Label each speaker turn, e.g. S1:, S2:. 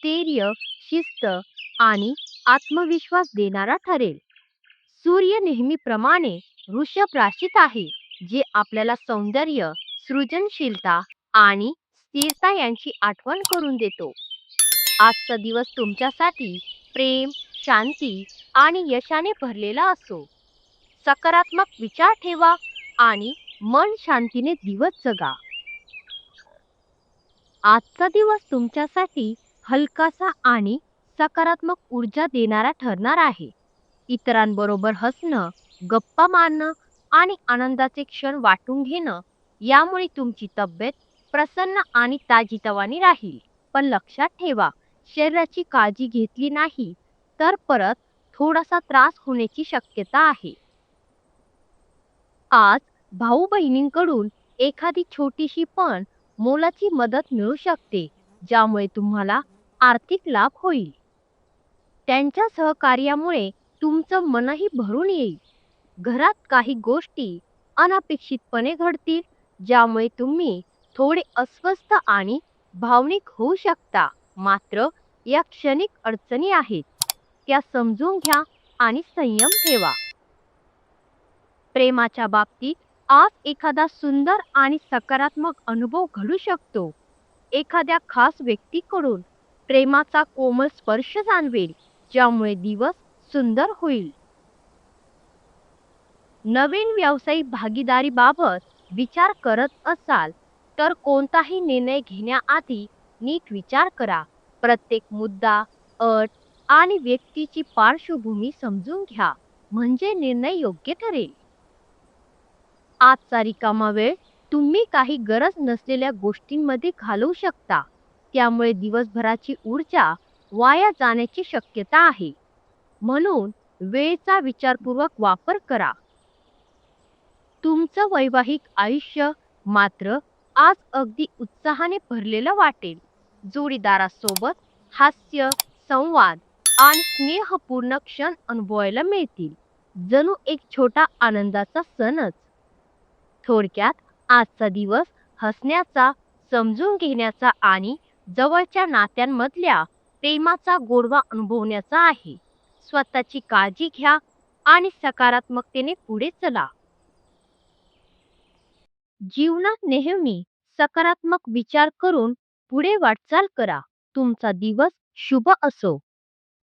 S1: स्थैर्य शिस्त आणि आत्मविश्वास देणारा ठरेल. सूर्य नेहमीप्रमाणे वृषभ राशीत आहे जे आपल्याला सौंदर्य सृजनशीलता आणि स्थिरता यांची आठवण करून देतो. आजचा दिवस तुमच्यासाठी प्रेम शांती आणि यशाने भरलेला असो. सकारात्मक विचार ठेवा आणि मन शांतीने दिवस जगा. आजचा दिवस तुमच्यासाठी हलकासा आणि सकारात्मक ऊर्जा देणारा ठरणार आहे. इतरांबरोबर हसणं गप्पा मारणं आणि आनंदाचे क्षण वाटून घेणं यामुळे तुमची तब्येत प्रसन्न आणि ताजीतवानी राहील. पण लक्षात ठेवा शरीराची काळजी घेतली नाही तर परत थोडासा त्रास होण्याची शक्यता आहे. आज भाऊ बहिणींकडून एखादी छोटीशी पण मोलाची मदत मिळू शकते ज्यामुळे तुम्हाला आर्थिक लाभ होईल. त्यांच्या सहकार्यामुळे तुमचं मनही भरून येईल. घरात काही गोष्टी अनपेक्षितपणे घडतील ज्यामुळे तुम्ही थोडे अस्वस्थ आणि भावनिक होऊ शकता. मात्र या क्षणिक अडचणी आहेत. त्या समजून घ्या आणि संयम ठेवा. प्रेमाच्या बाबतीत आज एखादा सुंदर आणि सकारात्मक अनुभव घडू शकतो. एखाद्या खास व्यक्तीकडून प्रेमाचा कोमल स्पर्श जाणवेल ज्यामुळे दिवस सुंदर होईल. नवीन व्यावसायिक भागीदारीबाबत विचार करत असाल तर कोणताही निर्णय घेण्याआधी नीट विचार करा. प्रत्येक मुद्दा अट आणि व्यक्तीची पार्श्वभूमी समजून घ्या म्हणजे निर्णय योग्य ठरेल. आजचा रिकामा वेळ तुम्ही काही गरज नसलेल्या गोष्टींमध्ये घालवू शकता. त्यामुळे दिवसभराची ऊर्जा वाया जाण्याची शक्यता आहे. म्हणून वेळेचा विचारपूर्वक वापर करा. तुमचं वैवाहिक आयुष्य मात्र आज अगदी उत्साहाने भरलेलं वाटेल. जोडीदारासोबत हास्य संवाद आणि स्नेहपूर्ण क्षण अनुभवायला मिळतील. जणू एक छोटा आनंदाचा सणच. थोडक्यात आजचा दिवस हसण्याचा समजून घेण्याचा आणि जवळच्या नात्यांमधल्या प्रेमाचा गोडवा अनुभवण्याचा आहे. स्वतःची काळजी घ्या आणि सकारात्मकतेने पुढे चला. जीवनात नेहमी सकारात्मक विचार करून पुढे वाटचाल करा. तुमचा दिवस शुभ असो.